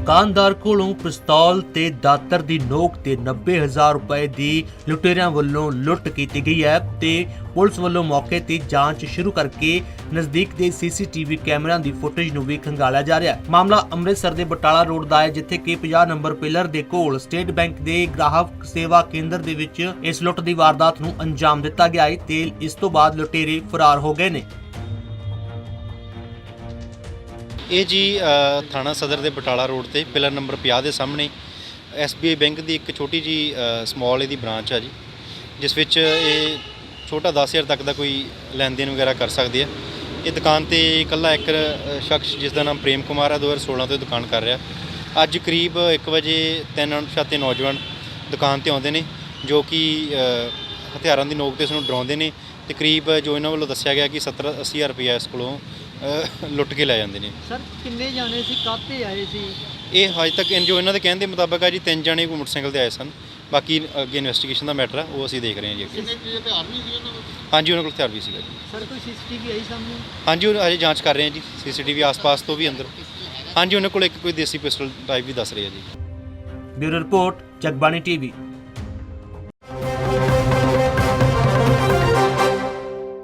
ਦੁਕਾਨਦਾਰ ਕੋਲੋਂ ਪਿਸਤੌਲ ਤੇ ਦਾਤਰ ਦੀ ਨੋਕ ਤੇ 90000 ਰੁਪਏ ਦੀ ਲੁਟੇਰਿਆਂ ਵੱਲੋਂ ਲੁੱਟ ਕੀਤੀ ਗਈ ਹੈ ਤੇ ਪੁਲਿਸ ਵੱਲੋਂ ਮੌਕੇ ਤੇ ਜਾਂਚ ਸ਼ੁਰੂ ਕਰਕੇ ਨਜ਼ਦੀਕ ਦੇ ਸੀਸੀਟੀਵੀ ਕੈਮਰਿਆਂ ਦੀ ਫੁਟੇਜ ਨੂੰ ਵੀ ਖੰਗਾਲਿਆ ਜਾ ਰਿਹਾ ਹੈ। ਮਾਮਲਾ ਅੰਮ੍ਰਿਤਸਰ ਦੇ ਬਟਾਲਾ ਰੋਡ ਦਾ ਹੈ, ਜਿੱਥੇ ਕਿ 50 ਨੰਬਰ ਪਿਲਰ ਦੇ ਕੋਲ ਸਟੇਟ ਬੈਂਕ ਦੇ ਗ੍ਰਾਹਕ ਸੇਵਾ ਕੇਂਦਰ ਦੇ ਵਿੱਚ ਇਸ ਲੁੱਟ ਦੀ ਵਾਰਦਾਤ ਨੂੰ ਅੰਜਾਮ ਦਿੱਤਾ ਗਿਆ ਹੈ ਤੇ ਇਸ ਤੋਂ ਬਾਅਦ ਲੁਟੇਰੇ ਫਰਾਰ ਹੋ ਗਏ ਨੇ। ਇਹ ਜੀ ਥਾਣਾ ਸਦਰ ਦੇ ਬਟਾਲਾ ਰੋਡ ਤੇ ਪਿਲਰ ਨੰਬਰ 50 ਦੇ ਸਾਹਮਣੇ SBI ਬੈਂਕ ਦੀ ਇੱਕ ਛੋਟੀ ਜੀ ਸਮਾਲ ਇਹਦੀ ਬ੍ਰਾਂਚ ਆ ਜੀ, ਜਿਸ ਵਿੱਚ ਇਹ ਛੋਟਾ 10000 ਤੱਕ ਦਾ ਕੋਈ ਲੈਣ ਦੇਣ ਵਗੈਰਾ ਕਰ ਸਕਦੇ ਆ ਇਹ ਦੁਕਾਨ ਤੇ ਇਕੱਲਾ ਇੱਕ ਸ਼ਖਸ ਜਿਸ ਦਾ ਨਾਮ ਪ੍ਰੇਮ ਕੁਮਾਰ ਹੈ 2016 ਤੋਂ ਦੁਕਾਨ ਕਰ ਰਿਹਾ। ਅੱਜ ਕਰੀਬ 1 ਵਜੇ ਤਿੰਨ ਅਣਪਛਾਤੇ ਨੌਜਵਾਨ ਦੁਕਾਨ ਤੇ ਆਉਂਦੇ ਨੇ, ਜੋ ਕਿ ਹਥਿਆਰਾਂ ਦੀ ਨੋਕ ਤੇ ਇਸ ਨੂੰ ਡਰਾਉਂਦੇ ਨੇ ਤੇ ਕਰੀਬ ਜੋ ਇਹਨਾਂ ਵੱਲੋਂ ਦੱਸਿਆ ਗਿਆ ਕਿ 70 80000 ਰੁਪਏ ਇਸ ਕੋਲੋਂ ਲੁੱਟ ਕੇ ਲੈ ਜਾਂਦੇ ਨੇ। ਸਰ ਕਿੰਨੇ ਜਾਣੇ ਸੀ ਕਾਹਤੇ ਆਏ ਸੀ? ਇਹ ਹਜੇ ਤੱਕ ਜੋ ਇਹਨਾਂ ਦੇ ਕਹਿਣ ਦੇ ਮੁਤਾਬਕ ਆ ਜੀ ਤਿੰਨ ਜਣੇ ਕੋਈ ਮੋਟਰਸਾਈਕਲ ਤੇ ਆਏ ਸਨ। ਬਾਕੀ ਅੱਗੇ ਇਨਵੈਸਟੀਗੇਸ਼ਨ ਦਾ ਮੈਟਰ ਆ ਉਹ ਅਸੀਂ ਦੇਖ ਰਹੇ ਹਾਂ ਜੀ ਅੱਗੇ। ਕਿੰਨੇ ਚੀਜ਼ ਹਥਿਆਰ ਵੀ ਸੀ ਉਹਨਾਂ ਕੋਲ? ਹਾਂਜੀ ਉਹਨਾਂ ਕੋਲ ਹਥਿਆਰ ਵੀ ਸੀਗਾ ਜੀ। ਸਰ ਕੋਈ ਸੀਸੀਟੀਵੀ ਆਈ ਸਾਹਮਣੇ? ਹਾਂਜੀ ਉਹ ਅਜੇ ਜਾਂਚ ਕਰ ਰਹੇ ਹਾਂ ਜੀ ਸੀਸੀਟੀਵੀ ਆਸ-ਪਾਸ ਤੋਂ ਵੀ ਅੰਦਰ। ਹਾਂਜੀ ਉਹਨਾਂ ਕੋਲ ਇੱਕ ਕੋਈ ਦੇਸੀ ਪਿਸਟਲ ਟਾਈਪ ਵੀ ਦੱਸ ਰਹੇ ਆ ਜੀ। Bureau report Jagbani TV.